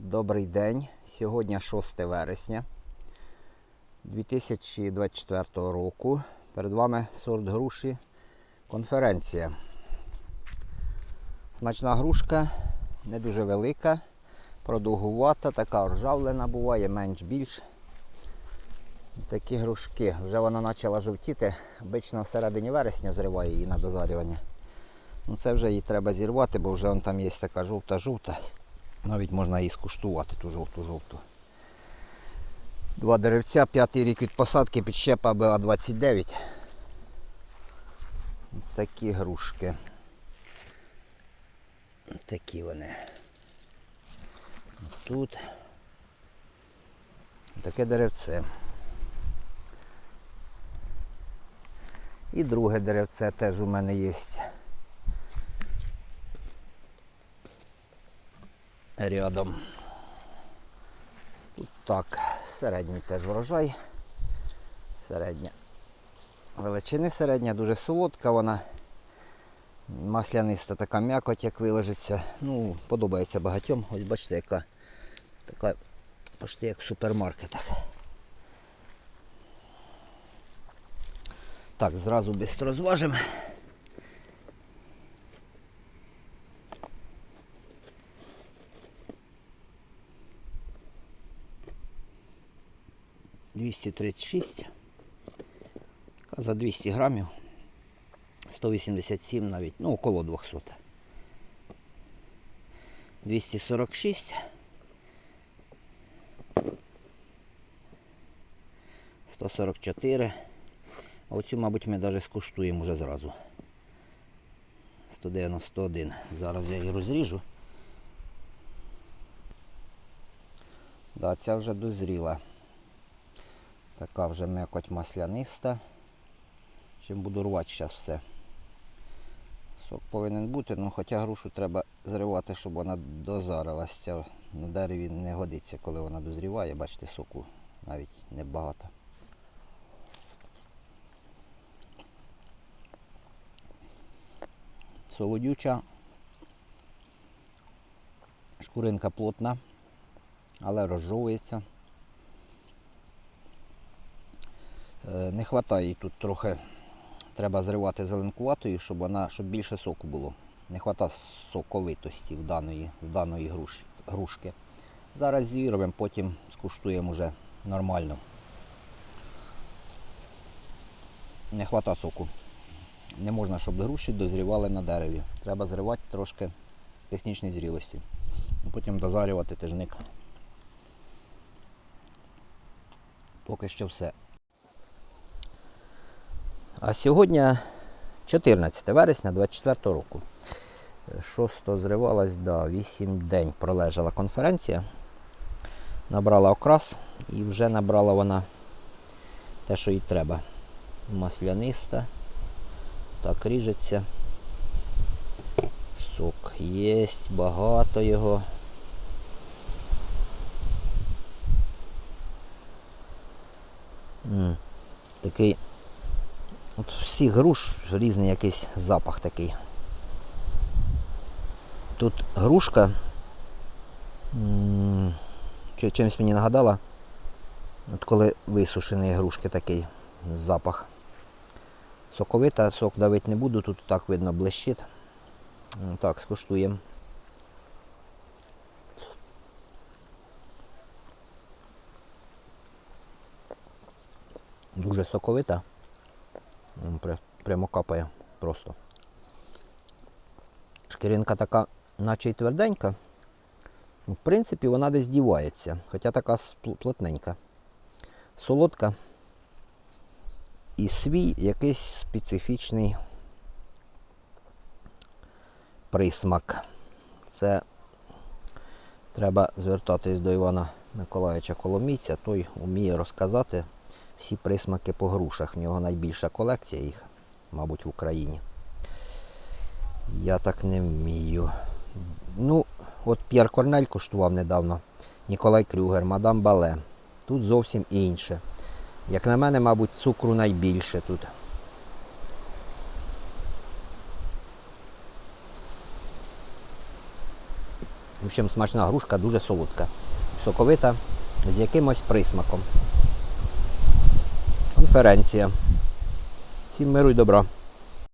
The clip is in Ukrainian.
Добрий день. Сьогодні 6 вересня 2024 року. Перед вами сорт груші конференція. Смачна грушка, не дуже велика, продовгувата, така ржавлена буває, менш-більш. Такі грушки. Вже вона почала жовтіти. Обично всередині вересня зриває її на дозарювання. Ну це вже її треба зірвати, бо вже вон там є така жовта-жовта. Навіть можна її скуштувати, ту жовту-жовту. Два деревця, п'ятий рік від посадки, підщепа БА-29. Такі грушки. Такі вони. Тут таке деревце. І друге деревце теж у мене є. Рядом. Тут так, середній теж врожай. Середня. Величини середня, дуже солодка вона. Масляниста така м'якоть, як виложиться. Ну, подобається багатьом. Ось бачите, яка така почти як в супермаркетах. Так, зразу швидко зважимо. Двісті тридцять шість. За 200 грамів. 187 навіть, ну около 200. 246. 144. А оцю, мабуть, ми навіть скуштуємо вже зразу. 191. Зараз я її розріжу. Да, ця вже дозріла. Така вже м'якоть масляниста. Чим буду рвати зараз все. Сок повинен бути, ну хоча грушу треба зривати, щоб вона дозарилась. Ця на дереві не годиться, коли вона дозріває. Бачите, соку навіть небагато. Солодюча. Шкуринка плотна, але розжовується. Не вистачає тут трохи. Треба зривати зеленкуватою, щоб вона, щоб більше соку було. Не вистачає соковитості в даної, в даної груші, грушки. Зараз зірвемо, потім скуштуємо вже нормально. Не вистачає соку. Не можна, щоб груші дозрівали на дереві. Треба зривати трошки технічної зрілості. Ну, Потім дозарювати тижник. Поки що все. А сьогодні 14 вересня 24 року. 6 зривалась, да, 8 день пролежала конференція. Набрала окрас і вже набрала вона те, що їй треба. Масляниста. Так ріжеться. Сок є, багато його. М, Такий От всіх груш різний якийсь запах такий. Тут грушка чимось мені нагадала. От коли висушені грушки такий запах. Соковита, сок давити не буду, тут так видно блищить. Так, скуштуємо. Дуже соковита. Прямо капає просто. Шкіринка така, наче й тверденька. В принципі, вона десь дівається, хоча така плотненька. Солодка. І свій якийсь специфічний присмак. Це треба звертатись до Івана Миколаївича Коломійця, той вміє розказати всі присмаки по грушах. В нього найбільша колекція їх, мабуть, в Україні. Я так не вмію. Ну, от П'єр Корнель коштував недавно, Ніколай Крюгер, Мадам Бале. Тут зовсім інше. Як на мене, мабуть, цукру найбільше тут. общем, смачна грушка, дуже солодка. Соковита, з якимось присмаком. Конференція. Всім миру і добра.